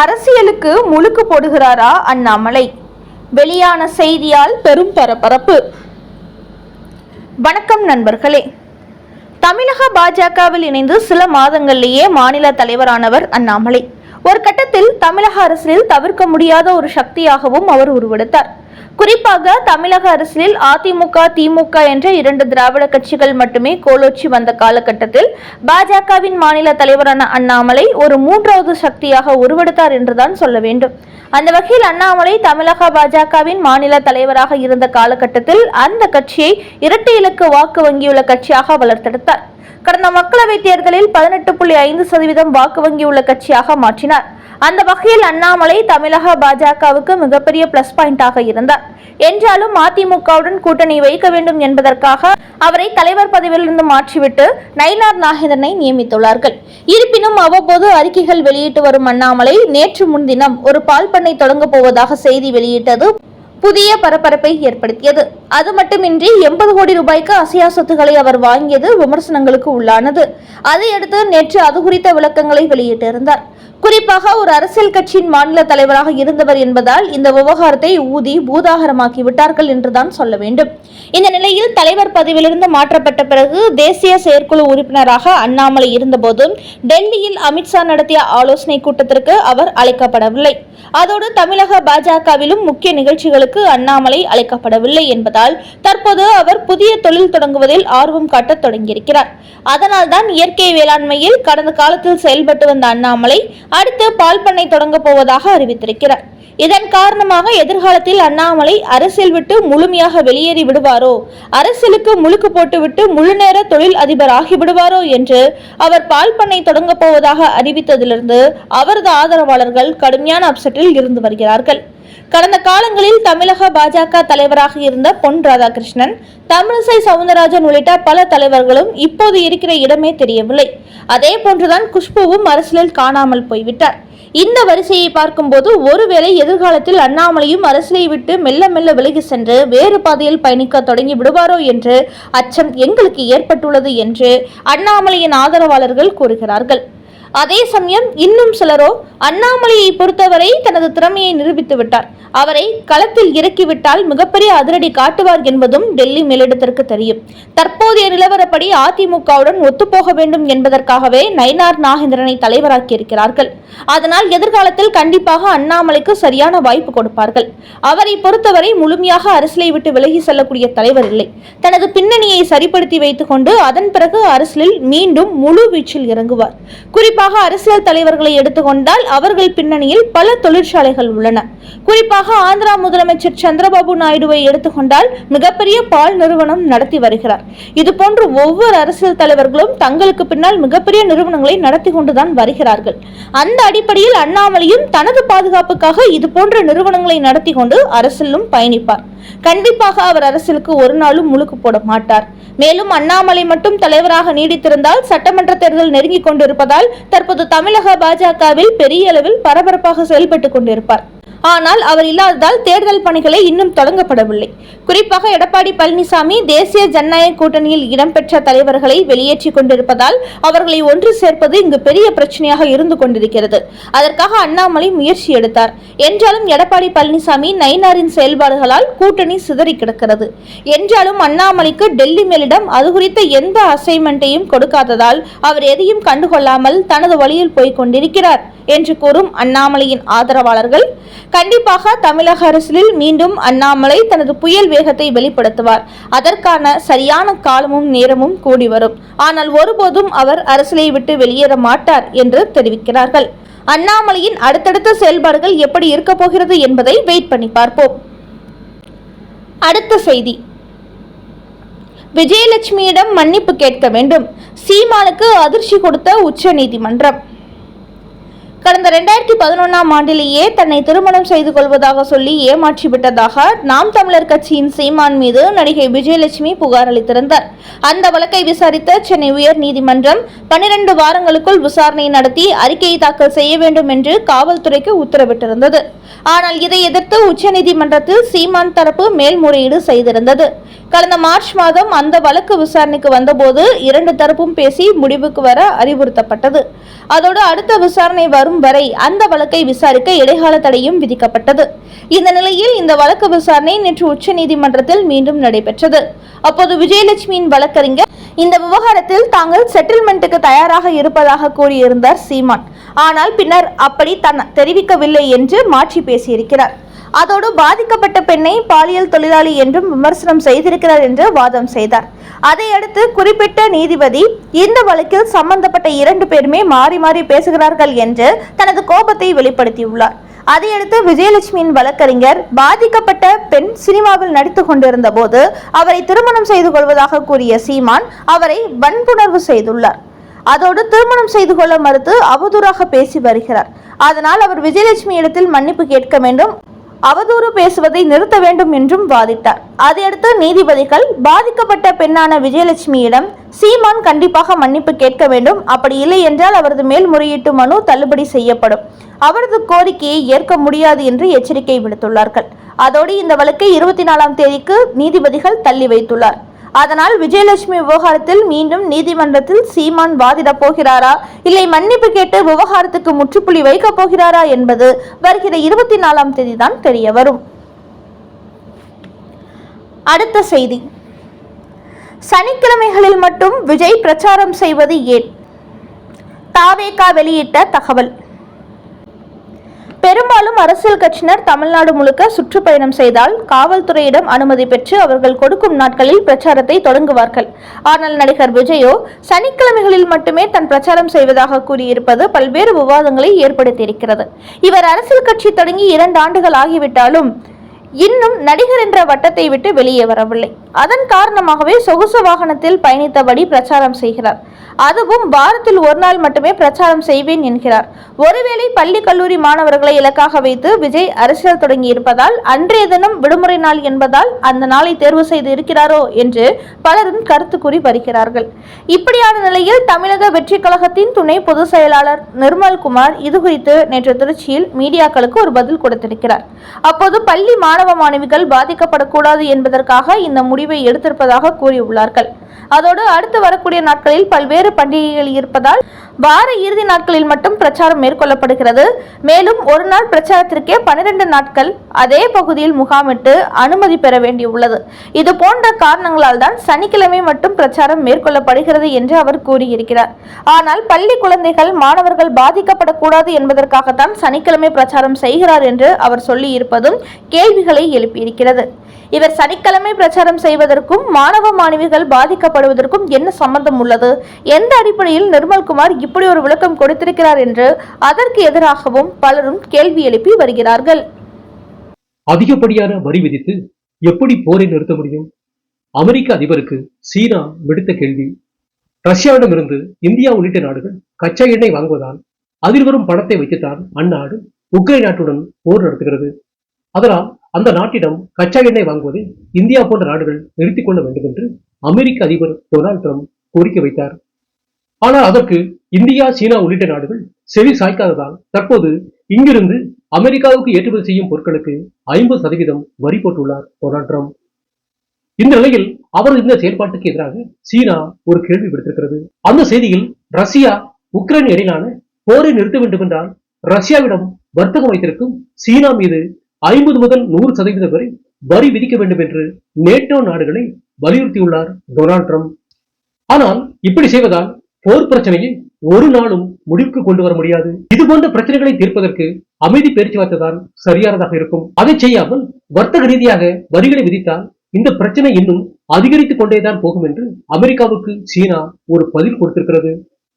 அரசியலுக்கு முழுக்கு போடுகிறாரா அண்ணாமலை? வெளியான செய்தியால் பெரும் பரபரப்பு. வணக்கம் நண்பர்களே. தமிழக பாஜகவில் இணைந்து சில மாதங்களிலேயே மாநில தலைவரானவர் அண்ணாமலை. ஒரு கட்டத்தில் தமிழக அரசியலில் தவிர்க்க முடியாத ஒரு சக்தியாகவும் அவர் உருவெடுத்தார். குறிப்பாக தமிழக அரசியலில் அதிமுக திமுக என்ற இரண்டு திராவிட கட்சிகள் மட்டுமே கோலோச்சி வந்த காலகட்டத்தில் பாஜகவின் மாநில தலைவரான அண்ணாமலை ஒரு மூன்றாவது சக்தியாக உருவெடுத்தார் என்றுதான் சொல்ல வேண்டும். அந்த வகையில் அண்ணாமலை தமிழக பாஜகவின் மாநில தலைவராக இருந்த காலகட்டத்தில் அந்த கட்சியை இரட்டை இலக்கு வாக்கு வங்கியுள்ள கட்சியாக வளர்த்தெடுத்தார். கடந்த மக்களவைத் தேர்தலில் பதினெட்டு புள்ளி ஐந்து சதவீதம் வாக்கு வங்கியுள்ள கட்சியாக மாற்றினார். அந்த வகையில் அண்ணாமலை தமிழக பாஜகவுக்கு மிகப்பெரிய பிளஸ் பாயிண்டாக இருந்தார். என்றாலும் அதிமுகவுடன் கூட்டணி வைக்க வேண்டும் என்பதற்காக அவரை தலைவர் பதவியிலிருந்து மாற்றிவிட்டு நயினார் நாகேந்திரனை நியமித்துள்ளார்கள். இருப்பினும் அவ்வப்போது அறிக்கைகள் வெளியிட்டு வரும் அண்ணாமலை நேற்று முன்தினம் ஒரு பால் பண்ணை தொடங்கப் போவதாக செய்தி வெளியிட்டது புதிய பரபரப்பை ஏற்படுத்தியது. அது மட்டுமின்றி எண்பது கோடி ரூபாய்க்கு அசையா சொத்துக்களை அவர் வாங்கியது விமர்சனங்களுக்கு உள்ளானது. அதையடுத்து நேற்று அது குறித்த விளக்கங்களை வெளியிட்டிருந்தார். குறிப்பாக ஒரு அரசியல் கட்சியின் மாநில தலைவராக இருந்தவர் என்பதால் இந்த விவகாரத்தை ஊதி பூதாகரமாக்கி விட்டார்கள் என்றுதான் சொல்ல வேண்டும். இந்த நிலையில் தலைவர் பதவியிலிருந்து மாற்றப்பட்ட பிறகு தேசிய செயற்குழு உறுப்பினராக அண்ணாமலை இருந்தபோதும் டெல்லியில் அமித்ஷா நடத்திய ஆலோசனை கூட்டத்திற்கு அவர் அழைக்கப்படவில்லை. அதோடு தமிழக பாஜகவிலும் முக்கிய நிகழ்ச்சிகளுக்கு அண்ணாமலை அழைக்கப்படவில்லை என்பதால் தற்போது அவர் புதிய தொழில் தொடங்குவதில் ஆர்வம் காட்டத் தொடங்கியிருக்கிறார். அதனால்தான் இயற்கை வேளாண்மையில் கடந்த காலத்தில் செயல்பட்டு வந்த அண்ணாமலை அடுத்து பால் பண்ணை தொடங்கப் போவதாக அறிவித்திருக்கிறார். இதன் காரணமாக எதிர்காலத்தில் அண்ணாமலை அரசியல் விட்டு முழுமையாக வெளியேறி விடுவாரோ? அரசியலுக்கு முழுக்கு போட்டுவிட்டு முழுநேர தொழில் அதிபர் ஆகிவிடுவாரோ என்று அவர் பால் பண்ணை தொடங்கப் போவதாக அறிவித்ததிலிருந்து அவரது ஆதரவாளர்கள் கடுமையான அப்செட்டில் இருந்து வருகிறார்கள். கடந்த காலங்களில் தமிழக பாஜக தலைவராக இருந்த பொன் ராதாகிருஷ்ணன் தமிழிசை சவுந்தரராஜன் உள்ளிட்ட பல தலைவர்களும் இப்போது இருக்கிற இடமே தெரியவில்லை. அதே போன்றுதான் குஷ்புவும் அரசியலில் காணாமல் போய்விட்டார். இந்த வரிசையை பார்க்கும்போது ஒருவேளை எதிர்காலத்தில் அண்ணாமலையும் அரசியலை விட்டு மெல்ல மெல்ல விலகி சென்று வேறு பாதையில் பயணிக்க தொடங்கி விடுவாரோ என்று அச்சம் எங்களுக்கு ஏற்பட்டுள்ளது என்று அண்ணாமலையின் ஆதரவாளர்கள் கூறுகிறார்கள். அதே சமயம் இன்னும் சிலரோ அண்ணாமலையை பொறுத்தவரை தனது திறமையை நிரூபித்து விட்டார். அவரை களத்தில் இறக்கிவிட்டால் மிகப்பெரிய அதிரடி காட்டுவார் என்பதும் டெல்லி மேலிடத்திற்கு தெரியும். தற்போதைய நிலவரப்படி அதிமுகவுடன் ஒத்துப்போக வேண்டும் என்பதற்காகவே நயினார் நாகேந்திரனை தலைவராக்கியிருக்கிறார்கள். அதனால் எதிர்காலத்தில் கண்டிப்பாக அண்ணாமலைக்கு சரியான வாய்ப்பு கொடுப்பார்கள். அவரை பொறுத்தவரை முழுமையாக அரசியலை விட்டு விலகி செல்லக்கூடிய தலைவர் இல்லை. தனது பின்னணியை சரிப்படுத்தி வைத்துக் கொண்டு அதன் பிறகு அரசியலில் மீண்டும் முழு வீச்சில் இறங்குவார். குறிப்பாக குறிப்பாக அரசியல் தலைவர்களை எடுத்துக்கொண்டால் அவர்கள் பின்னணியில் பல தொழிற்சாலைகள் உள்ளன. குறிப்பாக ஆந்திரா முதலமைச்சர் சந்திரபாபு நாயுடுவை எடுத்துக்கொண்டால் மிகப்பெரிய பால் நிறுவனம் நடத்தி வருகிறார். இதுபோன்று ஒவ்வொரு அரசியல் தலைவர்களும் தங்களுக்கு பின்னால் மிகப்பெரிய நிறுவனங்களை நடத்தி கொண்டுதான் வருகிறார்கள். அந்த அடிப்படையில் அண்ணாமலையும் தனது பாதுகாப்புக்காக இது போன்ற நிறுவனங்களை நடத்தி கொண்டு அரசிலும் பயணிப்பார். கண்டிப்பாக அவர் அரசியலுக்கு ஒரு நாளும் முழுக்கு போட மாட்டார். மேலும் அண்ணாமலை மட்டும் தலைவராக நீடித்திருந்தால் சட்டமன்ற தேர்தல் நெருங்கிக் கொண்டிருப்பதால் தற்போது தமிழக பாஜகவில் பெரிய அளவில் பரபரப்பாக செயல்பட்டுக் கொண்டிருப்பார். ஆனால் அவர் இல்லாததால் தேர்தல் பணிகளை இன்னும் தொடங்கப்படவில்லை. குறிப்பாக எடப்பாடி பழனிசாமி தேசிய ஜனநாயக கூட்டணியில் இடம்பெற்ற தலைவர்களை வெளியேற்றிக் கொண்டிருப்பதால் அவர்களை ஒன்று சேர்ப்பது இங்கு பெரிய பிரச்சனையாக இருந்து கொண்டிருக்கிறது. அதற்காக அண்ணாமலை முயற்சி எடுத்தார். என்றாலும் எடப்பாடி பழனிசாமி நயினாரின் செயல்பாடுகளால் கூட்டணி சிதறி கிடக்கிறது. என்றாலும் அண்ணாமலைக்கு டெல்லி மேலிடம் அது குறித்த எந்த அசைன்மெண்ட்டையும் கொடுக்காததால் அவர் எதையும் கண்டுகொள்ளாமல் தனது வழியில் போய்க் கொண்டிருக்கிறார் என்று கூறும் அண்ணாமலையின் ஆதரவாளர்கள். கண்டிப்பாக தமிழக அரசில் மீண்டும் அண்ணாமலை தனது புயல் வேகத்தை வெளிப்படுத்துவார். அதற்கான சரியான காலமும் நேரமும் கூடி வரும். ஆனால் ஒருபோதும் அவர் அரசியலை விட்டு வெளியேற மாட்டார் என்று தெரிவிக்கிறார்கள். அண்ணாமலையின் அடுத்தடுத்த செயல்பாடுகள் எப்படி இருக்க போகிறது என்பதை வெயிட் பண்ணி பார்ப்போம். அடுத்த செய்தி. விஜயலட்சுமியிடம் மன்னிப்பு கேட்க வேண்டும். சீமானுக்கு அதிர்ச்சி கொடுத்த உச்சநீதிமன்றம். கடந்த ரெண்டாயிரத்தி பதினொன்றாம் ஆண்டிலேயே தன்னை திருமணம் செய்து கொள்வதாக சொல்லி ஏமாற்றி விட்டதாக நாம் தமிழர் கட்சியின் சீமான் மீது நடிகை விஜயலட்சுமி புகார் அளித்திருந்தார். அந்த வழக்கை விசாரித்த சென்னை உயர் நீதிமன்றம் பன்னிரண்டு வாரங்களுக்குள் விசாரணை நடத்தி அறிக்கையை தாக்கல் செய்ய வேண்டும் என்று காவல்துறைக்கு உத்தரவிட்டிருந்தது. ஆனால் இதை எதிர்த்து உச்சநீதிமன்றத்தில் சீமான் தரப்பு மேல்முறையீடு செய்திருந்தது. கடந்த மார்ச் மாதம் அந்த வழக்கு விசாரணைக்கு வந்தபோது இரண்டு தரப்பும் பேசி முடிவுக்கு வர அறிவுறுத்தப்பட்டது. அதோடு அடுத்த விசாரணை வரும் வரும் வரை அந்த வழக்கை விசாரிக்க இடைக்கால தடையும் விதிக்கப்பட்டது. இந்த நிலையில் இந்த வழக்கு விசாரணை நேற்று உச்சநீதிமன்றத்தில் மீண்டும் நடைபெற்றது. அப்போது விஜயலட்சுமியின் வழக்கறிஞர் இந்த விவகாரத்தில் தாங்கள் செட்டில்மெண்ட்டுக்கு தயாராக இருப்பதாக கூறியிருந்தார் சீமான். ஆனால் பின்னர் அப்படி தன் தெரிவிக்கவில்லை என்று மாற்றி பேசியிருக்கிறார். அதோடு பாதிக்கப்பட்ட பெண்ணை பாலியல் தொழிலாளி என்றும் விமர்சனம் செய்திருக்கிறார் என்று வாதம் செய்தார். அதையடுத்து குறிப்பிட்ட நீதிபதி இந்த வழக்கில் சம்பந்தப்பட்ட இரண்டு பேருமே மாறி மாறி பேசுகிறார்கள் என்று தனது கோபத்தை வெளிப்படுத்தியுள்ளார். அதையடுத்து விஜயலட்சுமியின் வழக்கறிஞர் பாதிக்கப்பட்ட பெண் சினிமாவில் நடித்து கொண்டிருந்த போது அவரை திருமணம் செய்து கொள்வதாக கூறிய சீமான் அவரை வன்புணர்வு செய்துள்ளார். அதோடு திருமணம் செய்து கொள்ள மறுத்து அவதூறாக பேசி வருகிறார். அதனால் அவர் விஜயலட்சுமி இடத்தில் மன்னிப்பு கேட்க வேண்டும். அவதூறு பேசுவதை நிறுத்த வேண்டும் என்றும் வாதிட்டார். அதையடுத்து நீதிபதிகள் பாதிக்கப்பட்ட பெண்ணான விஜயலட்சுமியிடம் சீமான் கண்டிப்பாக மன்னிப்பு கேட்க வேண்டும். அப்படி இல்லை என்றால் அவரது மேல்முறையீட்டு மனு தள்ளுபடி செய்யப்படும். அவரது கோரிக்கையை ஏற்க முடியாது என்று எச்சரிக்கை விடுத்துள்ளார்கள். அதோடு இந்த வழக்கை இருபத்தி நாலாம் தேதிக்கு நீதிபதிகள் தள்ளி வைத்துள்ளார். அதனால் விஜயலட்சுமி விவகாரத்தில் மீண்டும் நீதிமன்றத்தில் சீமான் வாதிடப் போகிறாரா? இல்லை மன்னிப்பு கேட்டு விவகாரத்துக்கு முற்றுப்புள்ளி வைக்கப் போகிறாரா என்பது வருகிற இருபத்தி நாலாம் தேதி தான் தெரிய வரும் அடுத்த செய்தி. சனிக்கிழமைகளில் மட்டும் விஜய் பிரச்சாரம் செய்வது ஏன்? தாவேகா வெளியிட்ட தகவல். பெரும்பாலும் அரசியல் கட்சியினர் தமிழ்நாடு முழுக்க சுற்றுப்பயணம் செய்தால் காவல்துறையிடம் அனுமதி பெற்று அவர்கள் கொடுக்கும் நாட்களில் பிரச்சாரத்தை தொடங்குவார்கள். ஆனால் நடிகர் விஜயோ சனிக்கிழமைகளில் மட்டுமே தன் பிரச்சாரம் செய்வதாக கூறியிருப்பது பல்வேறு விவாதங்களை ஏற்படுத்தியிருக்கிறது. இவர் அரசியல் கட்சி தொடங்கி இரண்டு ஆண்டுகள் ஆகிவிட்டாலும் இன்னும் நடிகர் என்ற வட்டத்தை விட்டு வெளியே வரவில்லை. அதன் காரணமாகவே சொகுசு வாகனத்தில் பயணித்தபடி பிரச்சாரம் செய்கிறார். அதுவும் வாரத்தில் ஒரு நாள் மட்டுமே பிரச்சாரம் செய்வேன் என்கிறார். ஒருவேளை பள்ளி கல்லூரி மாணவர்களை இலக்காக வைத்து விஜய் அரசியல் தொடங்கி இருப்பதால் அன்றைய தினம் விடுமுறை நாள் என்பதால் அந்த நாளை தேர்வு செய்து இருக்கிறாரோ என்று பலரும் கருத்து கூறி வருகிறார்கள். இப்படியான நிலையில் தமிழக வெற்றி கழகத்தின் துணை பொதுச் செயலாளர் நிர்மல்குமார் இது குறித்து நேற்று திருச்சியில் மீடியாக்களுக்கு ஒரு பதில் கொடுத்திருக்கிறார். அப்போது பள்ளி மாணவ மாணவிகள் பாதிக்கப்படக்கூடாது என்பதற்காக இந்த முடிவை எடுத்திருப்பதாக கூறியுள்ளார்கள். அதோடு அடுத்து வரக்கூடிய நாட்களில் பல்வேறு பண்டிகைகள் இருப்பதால் வார இறுதி நாட்களில் மட்டும் பிரச்சாரம் மேற்கொள்ளப்படுகிறது. மேலும் ஒரு நாள் பிரச்சாரத்திற்கே பன்னிரண்டு நாட்கள் அதே பகுதியில் முகாமிட்டு அனுமதி பெற வேண்டியுள்ளது. இது போன்ற காரணங்களால் தான் சனிக்கிழமை மட்டும் பிரச்சாரம் மேற்கொள்ளப்படுகிறது என்று அவர் கூறியிருக்கிறார். ஆனால் பள்ளி குழந்தைகள் மாணவர்கள் பாதிக்கப்படக்கூடாது என்பதற்காகத்தான் சனிக்கிழமை பிரச்சாரம் செய்கிறார் என்று அவர் சொல்லி இருப்பதும் கேள்விகளை எழுப்பியிருக்கிறது. இவர் சனிக்கிழமை பிரச்சாரம் செய்வதற்கும் மாணவ மாணவிகள் பாதிக்கப்படுவதற்கும் என்ன சம்பந்தம் உள்ளது? எந்த அடிப்படையில் நிர்மல்குமார் இப்படி ஒரு விளக்கம் கொடுத்திருக்கிறார் என்று அதற்கு எதிராகவும் பலரும் கேள்வி எழுப்பி வருகிறார்கள். அதிகப்படியான வரி விதித்து எப்படி போரை நிறுத்த முடியும்? அமெரிக்க அதிபருக்கு சீனா விடுத்த கேள்வி. ரஷ்யாவிடமிருந்து இந்தியா உள்ளிட்ட நாடுகள் கச்சா எண்ணெய் வாங்குவதால் அதில் வரும் பணத்தை வைத்துத்தான் அந்நாடு உக்ரைன் நாட்டுடன் போர் நடத்துகிறது. அதனால் அந்த நாட்டிடம் கச்சா எண்ணெய் வாங்குவதை இந்தியா போன்ற நாடுகள் நிறுத்திக் கொள்ள வேண்டும் என்று அமெரிக்க அதிபர் டொனால்டு ட்ரம்ப் கோரிக்கை வைத்தார். ஆனால் அதற்கு இந்தியா சீனா உள்ளிட்ட நாடுகள் செவி சாய்க்காததால் தற்போது இங்கிருந்து அமெரிக்காவுக்கு ஏற்றுமதி செய்யும் பொருட்களுக்கு ஐம்பது சதவீதம் வரி போட்டுள்ளார் டொனால்டு ட்ரம்ப். இந்த நிலையில் அவரது இந்த செயல்பாட்டுக்கு எதிராக சீனா ஒரு கேள்வி விடுத்திருக்கிறது. அந்த செய்தியில் ரஷ்யா உக்ரைன் இடையிலான போரை நிறுத்த வேண்டும் என்றால் ரஷ்யாவிடம் வர்த்தகம் வைத்திருக்கும் சீனா மீது ஐம்பது முதல் நூறு சதவீதம் வரை வரி விதிக்க வேண்டும் என்று நேட்டோ நாடுகளை வலியுறுத்தியுள்ளார் டொனால்ட் ட்ரம்ப். ஆனால் இப்படி செய்வதால் போர் பிரச்சனையை ஒரு நாளும் முடிவுக்கு கொண்டு வர முடியாது. இது போன்ற பிரச்சனைகளை தீர்ப்பதற்கு அமைதி பேச்சுவார்த்தை தான் சரியானதாக இருக்கும். அதை செய்யாமல் வர்த்தக ரீதியாக வரிகளை விதித்தால் இந்த பிரச்சனை இன்னும் அதிகரித்துக் கொண்டேதான் போகும் என்று அமெரிக்காவுக்கு சீனா ஒரு பதில் கொடுத்திருக்கிறது.